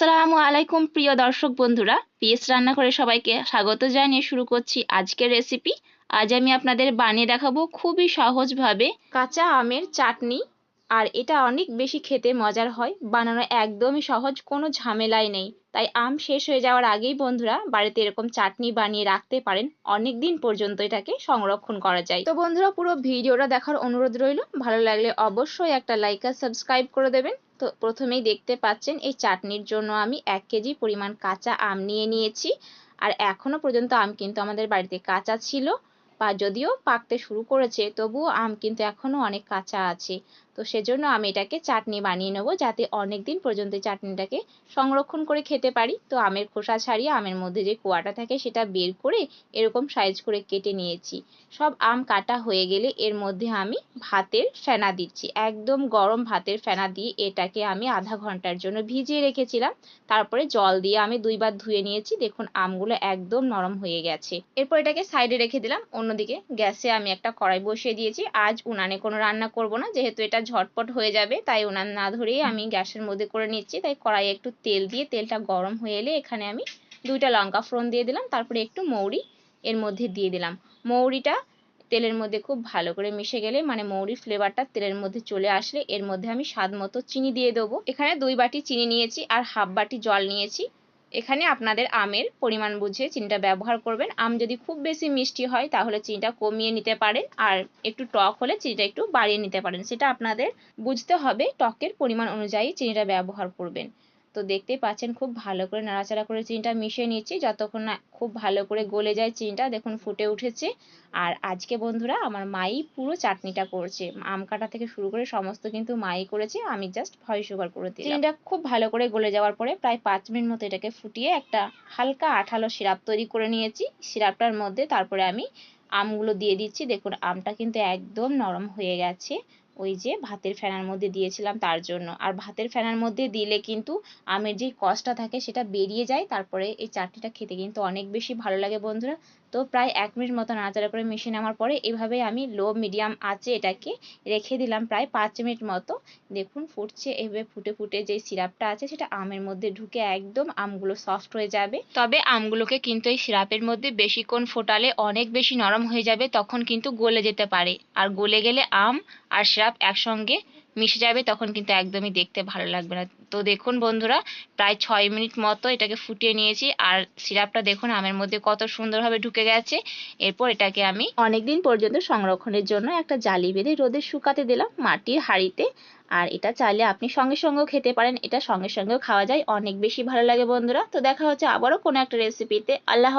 আসসালামু আলাইকুম, প্রিয় দর্শক বন্ধুরা। পিএস রান্নাঘরে সবাইকে স্বাগত জানিয়ে শুরু করছি আজকের রেসিপি আজ আমি আপনাদের বানিয়ে দেখাবো খুবই সহজভাবে কাঁচা আমের চাটনি। আর এটা অনেক বেশি খেতে মজার হয়, বানানো একদমই সহজ, কোনো ঝামেলাই নেই। তাই আম শেষ হয়ে যাওয়ার আগেই বন্ধুরা বাড়িতে এরকম চাটনি বানিয়ে রাখতে পারেন। অনেক দিন পর্যন্ত এটাকে সংরক্ষণ করা যায়। তো বন্ধুরা পুরো ভিডিওটা দেখার অনুরোধ রইল। ভালো লাগলে অবশ্যই একটা লাইক আর সাবস্ক্রাইব করে দেবেন। তো প্রথমেই দেখতে পাচ্ছেন, এই চাটনির জন্য আমি এক কেজি পরিমাণ কাঁচা আম নিয়ে নিয়েছি। আর এখনও পর্যন্ত আম কিন্তু আমাদের বাড়িতে কাঁচা ছিল, বা যদিও পাকতে শুরু করেছে, তবুও আম কিন্তু এখনও অনেক কাঁচা আছে। তো সেজন্য আমি এটাকে চাটনি বানিয়ে নেব যাতে অনেক দিন পর্যন্ত চাটনিটাকে সংরক্ষণ করে খেতে পারি। তো আমের খোসা ছাড়িয়ে আমের মধ্যে যে কোয়াটা থাকে সেটা বের করে এরকম সাইজ করে কেটে নিয়েছি। সব আম কাটা হয়ে গেলে এর মধ্যে আমি ভাতের ফেনা দিচ্ছি। একদম গরম ভাতের ফেনা দিয়ে এটাকে আমি আধা ঘণ্টার জন্য ভিজিয়ে রেখেছিলাম। তারপরে জল দিয়ে আমি দুইবার ধুয়ে নিয়েছি। দেখুন আমগুলো একদম নরম হয়ে গেছে। এরপর এটাকে সাইডে রেখে দিলাম। অন্যদিকে গ্যাসে আমি একটা কড়াই বসিয়ে দিয়েছি। আজ উনানে কোনো রান্না করব না, যেহেতু এটা ঝটপট হয়ে যাবে, তাই ওনার না ধরেই আমি গ্যাসের মধ্যে করে নিচ্ছি। তাই কড়াইয়ে একটু তেল দিয়ে, তেলটা গরম হয়ে এলে এখানে আমি দুইটা লঙ্কা ফোড়ন দিয়ে দিলাম, তারপরে একটু মৌরি এর মধ্যে দিয়ে দিলাম। মৌরিটা তেলের মধ্যে খুব ভালো করে মিশে গেলে মানে মৌরির ফ্লেভারটা তেলের মধ্যে চলে আসলে এর মধ্যে আমি স্বাদ মতো চিনি দিয়ে দেবো। এখানে দুই বাটি চিনি নিয়েছি আর হাফ বাটি জল নিয়েছি। এখানে আপনাদের আমের পরিমাণ বুঝে চিনিটা ব্যবহার করবেন। আম যদি খুব বেশি মিষ্টি হয়, তাহলে চিনিটা কমিয়ে নিতে পারেন আর একটু টক হলে চিনিটা একটু বাড়িয়ে নিতে পারেন। সেটা আপনাদের বুঝতে হবে, টকের পরিমাণ অনুযায়ী চিনিটা ব্যবহার করবেন। তো দেখতেই পাচ্ছেন খুব ভালো করে নাড়াচাড়া করে চিনিটা মিশিয়ে নিচ্ছি। যতক্ষণ না খুব ভালো করে গলে যায় চিনিটা, দেখুন ফুটে উঠেছে। আর আজকে বন্ধুরা আমার মাই পুরো চাটনিটা করছে। আম কাটা থেকে শুরু করে সমস্ত কিন্তু মাই করেছে। আমি জাস্ট ভয় সুগার করে দিই চিনিটা খুব ভালো করে গলে যাওয়ার পরে প্রায় পাঁচ মিনিট মতো এটাকে ফুটিয়ে একটা হালকা আঠালো সিরাপ তৈরি করে নিয়েছি। সিরাপটার মধ্যে তারপরে আমি আমগুলো দিয়ে দিচ্ছি। দেখুন আমটা কিন্তু একদম নরম হয়ে গেছে। ওই যে ভাতের ফেনার মধ্যে দিয়েছিলাম তার জন্য। আর ভাতের ফেনার মধ্যে দিলে কিন্তু আমের যে কষটা থাকে সেটা বেরিয়ে যায়, তারপরে এই চাটনিটা খেতে কিন্তু অনেক বেশি ভালো লাগে বন্ধুরা। তো প্রায় এক মিনিট মতো নাড়াচাড়া করে মিশিয়ে নেওয়ার পরে এভাবে আমি লো, মিডিয়াম আঁচে এটাকে রেখে দিলাম প্রায় পাঁচ মিনিট মতো। দেখুন ফুটছে, এভাবে ফুটে ফুটে যে সিরাপটা আছে সেটা আমের মধ্যে ঢুকে একদম আমগুলো সফট হয়ে যাবে। তবে আমগুলোকে কিন্তু এই সিরাপের মধ্যে বেশিক্ষণ ফোটালে অনেক বেশি নরম হয়ে যাবে, তখন কিন্তু গলে যেতে পারে। আর গলে গেলে আম আর সিরাপ একসঙ্গে মিশে যাবে, তখন কিন্তু একদমই দেখতে ভালো লাগবে না। তো দেখুন বন্ধুরা, প্রায় ছয় মিনিট মতো এটাকে ফুটিয়ে নিয়েছি, আর সিরাপটা দেখুন, আমের মধ্যে কত সুন্দরভাবে ঢুকে গেছে। এরপর এটাকে আমি অনেক দিন পর্যন্ত সংরক্ষণের জন্য একটা জালি বেঁধে রোদে শুকাতে দিলাম মাটির হাড়িতে। আর এটা চাইলে আপনি সঙ্গে সঙ্গেও খেতে পারেন, এটা সঙ্গে সঙ্গেও খাওয়া যায়, অনেক বেশি ভালো লাগে বন্ধুরা। তো দেখা হচ্ছে আবারও কোনো একটা রেসিপিতে আল্লাহ